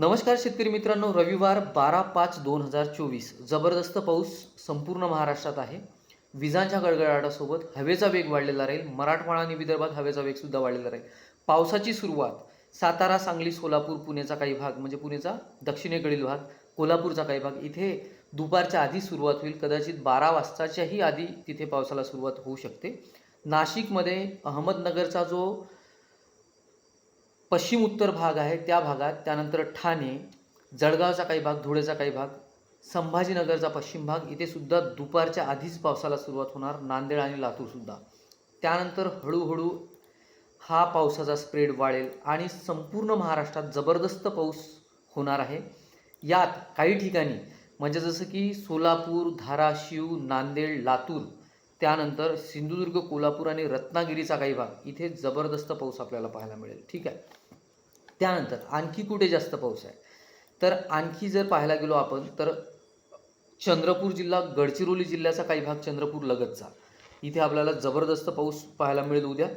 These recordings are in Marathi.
नमस्कार शेतकरी मित्रांनो रविवार बारा पाच दोन हजार चोवीस. जबरदस्त पाऊस संपूर्ण महाराष्ट्रात आहे. विजांच्या गडगडाटासोबत हवेचा वेग वाढलेला राहील. मराठवाडा आणि विदर्भात हवेचा वेगसुद्धा वाढलेला राहील. पावसाची सुरुवात सातारा सांगली सोलापूर पुण्याचा काही भाग म्हणजे पुण्याचा दक्षिणेकडील भाग कोल्हापूरचा काही भाग इथे दुपारच्या आधी सुरुवात होईल. कदाचित बारा वाजताच्याही आधी तिथे पावसाला सुरुवात होऊ शकते. नाशिकमध्ये अहमदनगरचा जो पश्चिम उत्तर भाग आहे त्या भागात त्यानंतर ठाणे जळगावचा काही भाग धुळेचा काही भाग संभाजीनगरचा पश्चिम भाग इथे सुद्धा दुपारच्या आधीच पावसाला सुरुवात होणार नांदेड आणि लातूरसुद्धा त्यानंतर हळूहळू हा पावसाचा स्प्रेड वाढेल आणि संपूर्ण महाराष्ट्रात जबरदस्त पाऊस होणार आहे. यात काही ठिकाणी म्हणजे जसं की सोलापूर धाराशिव नांदेड लातूर त्यानंतर सिंधुदुर्ग कोल्हापूर आणि रत्नागिरीचा काही भाग. इथे जबरदस्त पाऊस आपल्याला पाहायला मिळेल. ठीक आहे? त्यानंतर आणखी कुठे जास्त पाऊस आहे? तर आणखी जर पाहायला गेलो आपण तर चंद्रपूर जिल्हा गडचिरोली जिल्ह्याचा काही भाग चंद्रपूर लगतचा इथे आपल्याला जबरदस्त पाऊस पाहायला मिळेल उद्या.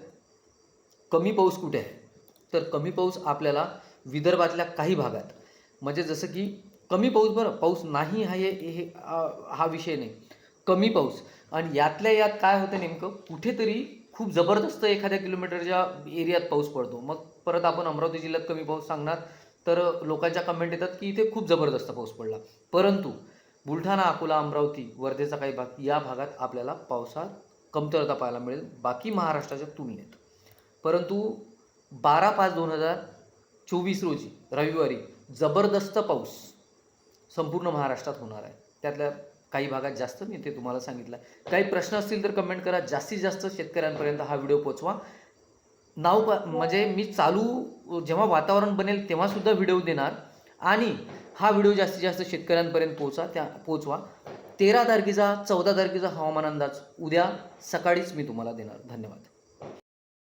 कमी पाऊस कुठे आहे? तर कमी पाऊस आपल्याला विदर्भातल्या काही भागात. म्हणजे जसं की कमी पाऊस बरं पाऊस नाही हा हे हा विषय नाही. कमी पाऊस. आणि यातल्या यात काय होतं नेमकं? कुठेतरी खूप जबरदस्त एखाद्या किलोमीटरच्या एरियात पाऊस पडतो. मग परत आपण अमरावती जिल्ह्यात कमी पाऊस सांगणार तर लोकांच्या कमेंट येतात की इथे खूप जबरदस्त पाऊस पडला. परंतु बुलढाणा अकोला अमरावती वर्धेचा काही भाग या भागात आपल्याला पावसात कमतरता पाहायला मिळेल. बाकी महाराष्ट्राच्या तुलनेत. परंतु बारा पाच दोन हजार चोवीस रोजी रविवारी जबरदस्त पाऊस संपूर्ण महाराष्ट्रात होणार आहे. त्यातल्या काही भागात जास्त मी ते तुम्हाला सांगितलं. काही प्रश्न असतील तर कमेंट करा. जास्तीत जास्त शेतकऱ्यांपर्यंत हा व्हिडिओ पोचवा नाव प म्हणजे मी चालू जेव्हा वातावरण बनेल तेव्हासुद्धा व्हिडिओ देणार. आणि हा व्हिडिओ जास्तीत जास्त शेतकऱ्यांपर्यंत पोचा त्या पोचवा तेरा तारखेचा चौदा तारखेचा हवामान अंदाज उद्या सकाळीच मी तुम्हाला देणार. धन्यवाद.